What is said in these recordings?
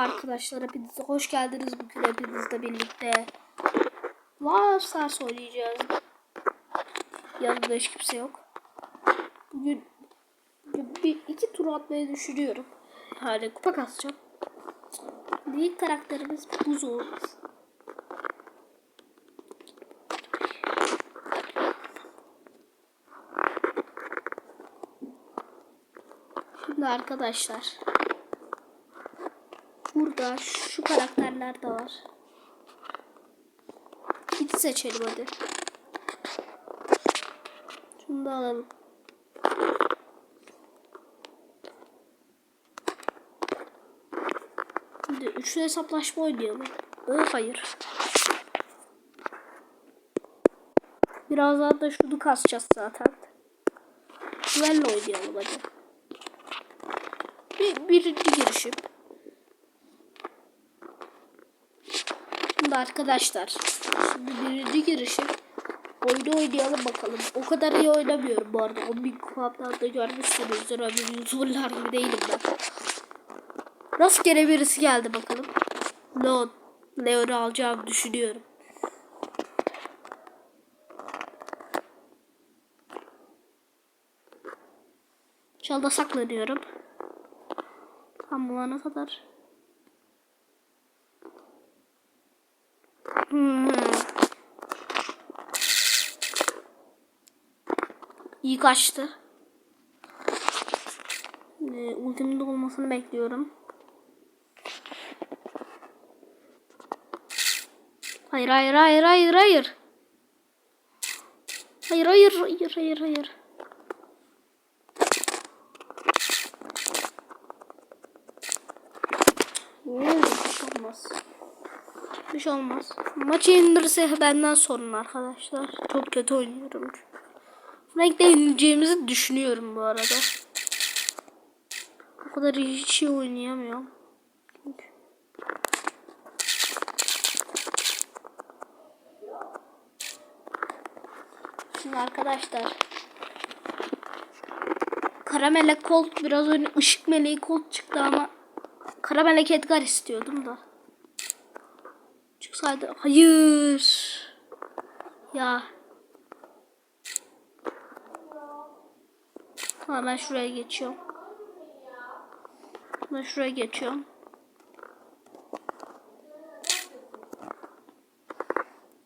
Arkadaşlar hepinize hoş geldiniz. Bugün hepinizle birlikte Last Stars oynayacağız. Yanımda hiç kimse yok. Bugün, bugün bir iki tur atmayı düşünüyorum. Yani kupa kasacağım. İlk karakterimiz Buzu. Şimdi arkadaşlar Burada şu karakterler de var. Git seçelim hadi. Şunu da alalım. Şimdi üçlü hesaplaşma oynayalım. Ee, hayır. Birazdan da şunu kasacağız zaten. Duello oynayalım hadi. Bir, birinci girişim. Şimdi arkadaşlar. Şimdi birinci girişim. Oyunu oynayalım bakalım. O kadar iyi oynamıyorum bu arada. 10 bin kupamdan da görmüşsünüzdür. Öbür youtuberlar gibi değilim ben. Rastgele birisi geldi bakalım. Leon. Leon'u alacağımı düşünüyorum. Çalda saklanıyorum. Tam bulana kadar. İyi kaçtı. Ee, ultimin de olmasını bekliyorum. Hayır hayır hayır hayır hayır. Hayır hayır hayır hayır hayır. Oo, şey olmaz. Bir şey olmaz. Maçı indirse benden sorun arkadaşlar. Çok kötü oynuyorum. Frank'le yenileceğimizi düşünüyorum bu arada. O kadar hiç iyi oynayamıyorum. Şimdi arkadaşlar. Kara melek Colt biraz önce ışık meleği Colt çıktı ama Kara melek Edgar istiyordum da. Çıksaydı. Hayır. Ya. Tamam ben şuraya geçiyorum. Ben şuraya geçiyorum.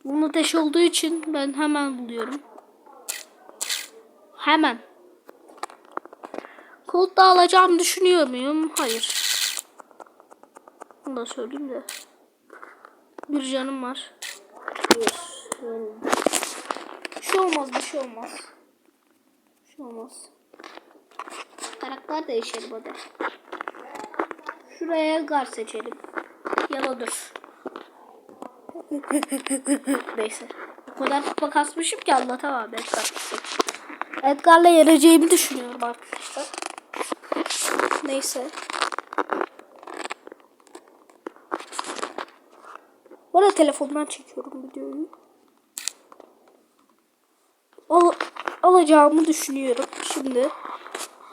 Bunun ateş olduğu için ben hemen buluyorum. Hemen. Colt da alacağımı düşünüyor muyum? Hayır. Bunu da söyleyeyim de. Bir canım var. Bir şey olmaz, bir şey olmaz. Bir şey olmaz. Karakter değişelim hadi. Şuraya Edgar seçelim. Ya da dur. Neyse. O kadar kupa kasmışım ki anlatamam Edgar. Edgar'la yeneceğimi düşünüyorum arkadaşlar. Neyse. Bu arada telefondan çekiyorum videoyu. Al alacağımı düşünüyorum. Şimdi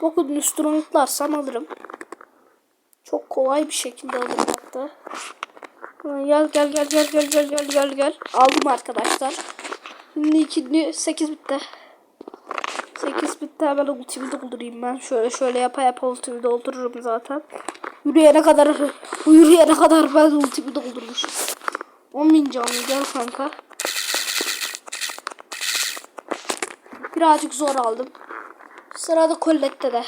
bokun üstüne unutlarsam alırım. Çok kolay bir şekilde alırım hatta. Gel gel gel gel gel gel gel gel gel. Aldım arkadaşlar. Şimdi 2 8 bitti. 8 bitti hemen ultimi doldurayım ben. Şöyle şöyle yapa yapa ultimi doldururum zaten. Yürüyene kadar yürüyene kadar ben ultimi doldurmuşum. 10 bin canlı gel kanka. Birazcık zor aldım. Sırada Colette'de de.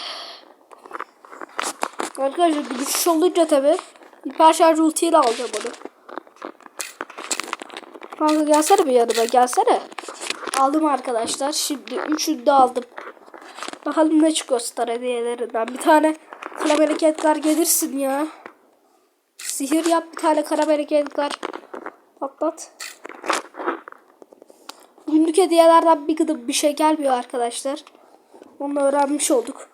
Arkadaşlar bir düşüş olunca tabi. Hiper şarj ultiyle alacağım onu. Kanka gelsene bir yanıma gelsene. Aldım arkadaşlar. Şimdi üçünü de aldım. Bakalım ne çıkıyor star hediyelerinden. Bir tane kara bereketler gelirsin ya. Sihir yap bir tane kara bereketler. Patlat. Günlük hediyelerden bir gıdım bir şey gelmiyor arkadaşlar. Onu öğrenmiş olduk.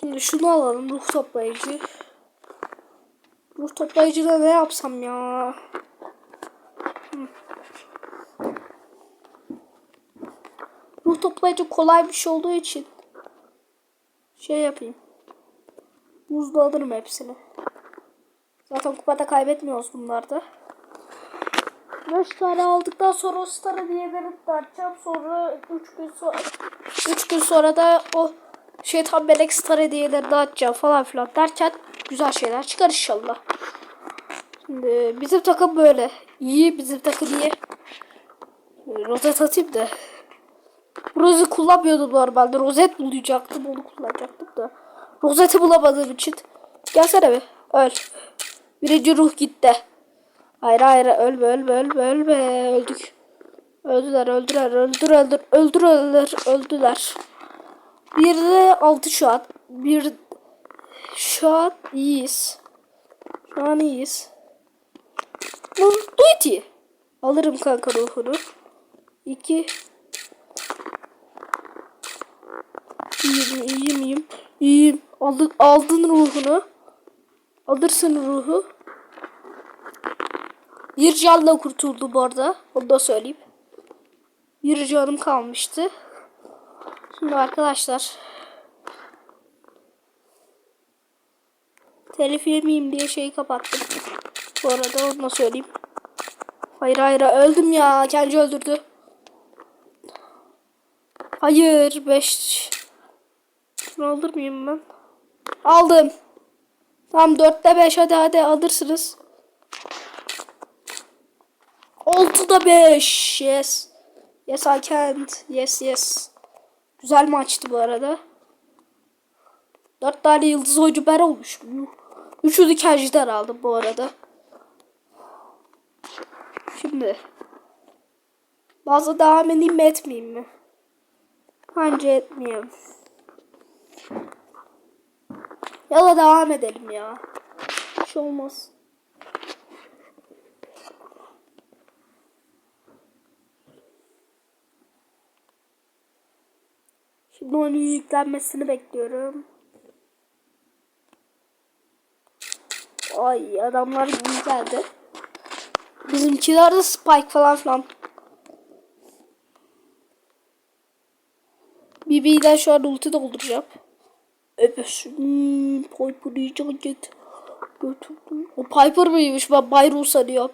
Şimdi şunu alalım ruh toplayıcı. Ruh toplayıcıda ne yapsam ya? Ruh toplayıcı kolay bir şey olduğu için şey yapayım. Buzlu alırım hepsini. Zaten kupada kaybetmiyoruz bunlarda. 5 tane aldıktan sonra o star hediyeleri dağıtacağım. Sonra 3 gün sonra 3 gün sonra da o şeytan melek star hediyeleri dağıtacağım falan filan derken güzel şeyler çıkar inşallah. Şimdi bizim takım böyle. İyi bizim takım iyi. Rozet atayım da. Rozet kullanmıyordum normalde. Rozet bulacaktım onu kullanacaktım da. Rozeti bulamadığım için. Gelsene bir. Öl. Birinci ruh gitti. Hayır hayır ölme ölme ölme ölme. Öldük. Öldüler öldüler öldür öldür öldür öldür öldüler. Bir de altı şu an. Bir şu an iyiyiz. Şu an iyiyiz. Duty. Alırım kanka ruhunu. İki. İyiyim, iyiyim, iyiyim. İyiyim. Aldın, aldın ruhunu. Alırsın ruhu. Bir canla kurtuldu bu arada. Onu da söyleyeyim. Bir canım kalmıştı. Şimdi arkadaşlar. Telif yemeyeyim diye şeyi kapattım. Bu arada onu da söyleyeyim. Hayır hayır öldüm ya. Kendi öldürdü. Hayır 5. Şunu alır ben? Aldım. Tamam 4'te 5 hadi hadi alırsınız. 6'da 5. Yes. Yes I can't. Yes yes. Güzel maçtı bu arada. 4 tane yıldız oyuncu ben olmuşum. Üçü dikençler aldım bu arada. Şimdi. Bazı devam edeyim mi etmeyeyim mi? Bence etmeyeyim. Ya da devam edelim ya. Hiç şey olmaz. Şimdi onun yüklenmesini bekliyorum. Ay adamlar iyi geldi. Bizimkiler de spike falan filan. BB'den şu an ulti dolduracağım. Öpesin. Piper iyice git. Götürdüm. O Piper mıymış? Ben Byron sanıyorum.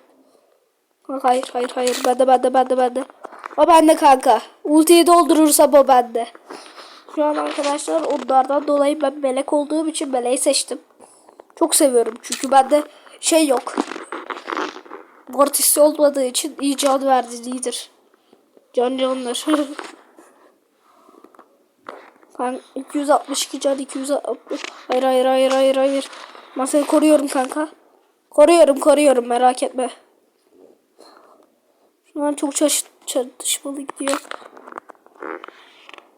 Ha, Hayır hayır hayır. Bende bende bende bende. O bende kanka. Ultiyi doldurursam o bende. Şu an arkadaşlar onlardan dolayı ben melek olduğum için meleği seçtim. Çok seviyorum çünkü bende şey yok. Mortis'i olmadığı için iyi can verdi iyidir. Can canlar. Ben 262 can 260. Hayır hayır hayır hayır hayır. Ben seni koruyorum kanka. Koruyorum koruyorum merak etme. Şu an çok çatışmalı gidiyor.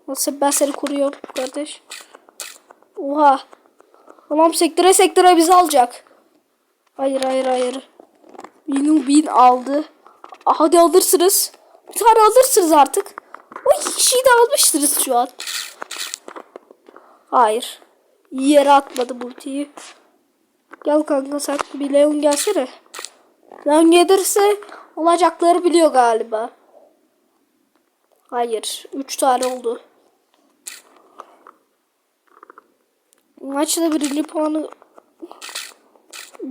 Nasıl ben seni koruyorum kardeş. Oha. Tamam sektöre sektöre bizi alacak. Hayır hayır hayır. Bin bin aldı. Hadi alırsınız. Bir tane alırsınız artık. O iki kişiyi de almıştınız şu an. Hayır. Yere atmadı ultiyi. Gel kanka sen bir Leon gelsene. Leon gelirse olacakları biliyor galiba. Hayır. Üç tane oldu. Maçta birinci puanı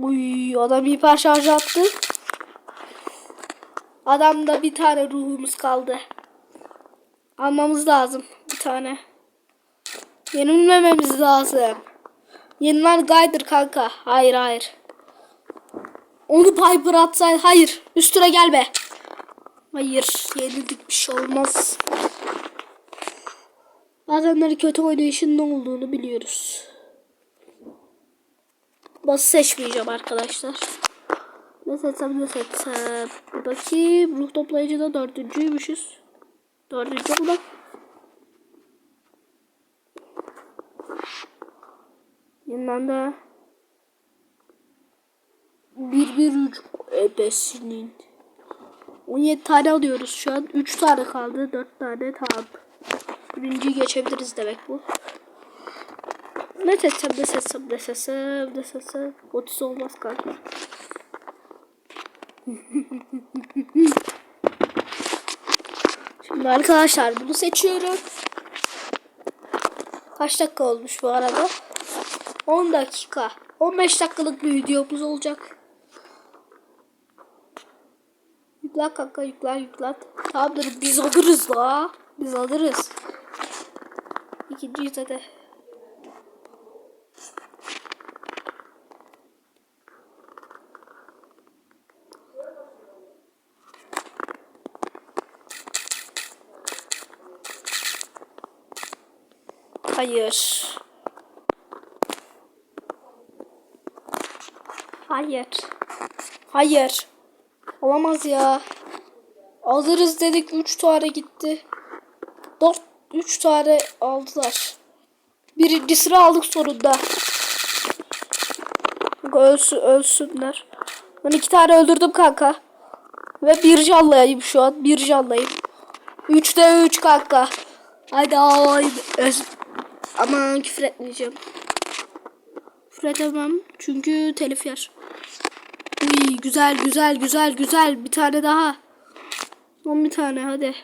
Uy adam hiper şarj attı. Adamda bir tane ruhumuz kaldı. Almamız lazım bir tane. Yenilmememiz lazım. Yenilen Gaydır kanka. Hayır hayır. Onu Piper atsaydı. Hayır. Üstüne gelme. Hayır. Yenildik bir şey olmaz. Bazenleri kötü oynayışın ne olduğunu biliyoruz. Nasıl seçmeyeceğim arkadaşlar. Ne seçsem ne seçsem. Buradaki ruh toplayıcıda dördüncüymüşüz. Dördüncü bu Yeniden de bir bir üç ebesinin 17 tane alıyoruz şu an. 3 tane kaldı. 4 tane tamam. Birinciyi geçebiliriz demek bu. Ne seçsem ne seçsem ne seçsem ne seçsem. Otis olmaz kanka. Şimdi arkadaşlar bunu seçiyorum. Kaç dakika olmuş bu arada? 10 dakika. 15 dakikalık bir videomuz olacak. Yüklen kanka yüklen yüklen. Tamamdır biz alırız la. Biz alırız. İkinci hadi. Hayır. Hayır. Hayır. Olamaz ya. Alırız dedik 3 tane gitti. 4 3 tane aldılar. Birinci sıra aldık sonunda. Ölsün, ölsünler. Ben iki tane öldürdüm kanka. Ve bir canlıyım şu an. Bir canlıyım. Üçte üç kanka. Haydi haydi. Aman küfür etmeyeceğim. Küfür edemem. Çünkü telif yer. Uy, güzel güzel güzel güzel. Bir tane daha. Son bir tane hadi.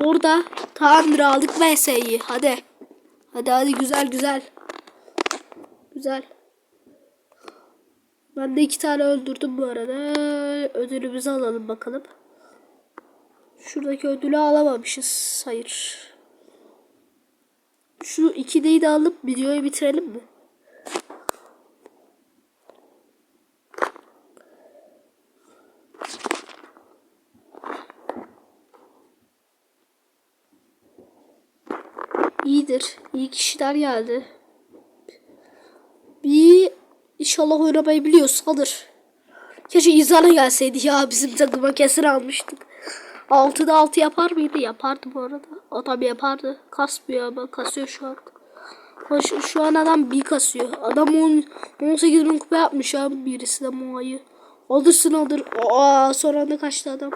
Orada tamamdır aldık VS'yi. Hadi. Hadi hadi güzel güzel. Güzel. Ben de iki tane öldürdüm bu arada. Ödülümüzü alalım bakalım. Şuradaki ödülü alamamışız. Hayır. Şu ikideyi de alıp videoyu bitirelim mi? İyidir. İyi kişiler geldi. Bir inşallah oynamayı biliyorsa alır. Keşke İzan'a gelseydi ya bizim takıma kesin almıştık. 6'da 6 yapar mıydı? Yapardı bu arada. Adam yapardı. Kasmıyor ama kasıyor şu an. Şu, şu an adam bir kasıyor. Adam 10, 18 bin kupa yapmış ya birisi de Moa'yı. Alırsın alır. Aa, son anda kaçtı adam.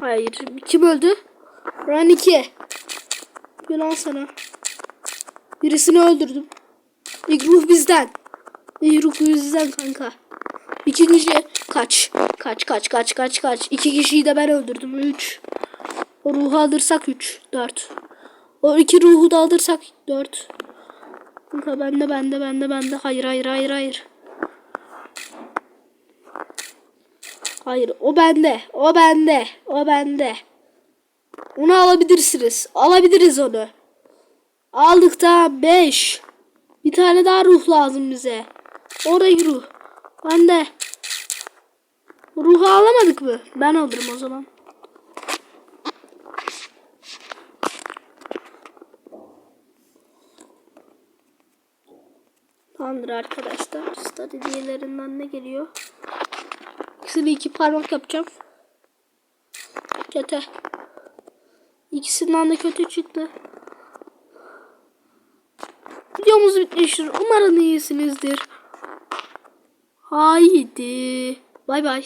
Hayır. Kim öldü? Run 2. Yalan sana. Birisini öldürdüm. İlk ruh bizden. İlk ruh bizden kanka. İkinci kaç. Kaç kaç kaç kaç kaç. İki kişiyi de ben öldürdüm. Üç. O ruhu alırsak üç. Dört. O iki ruhu da alırsak dört. Kanka bende bende bende bende. Hayır hayır hayır hayır. Hayır o bende. O bende. O bende. Onu alabilirsiniz. Alabiliriz onu. Aldık da 5. Bir tane daha ruh lazım bize. Oradaki ruh. Ben de. Ruhu alamadık mı? Ben alırım o zaman. Tamamdır arkadaşlar. Start hediyelerinden ne geliyor? İkisini iki parmak yapacağım. Kötü. İkisinden de kötü çıktı. Videomuz bitmiştir. Umarım iyisinizdir. Haydi. Bay bay.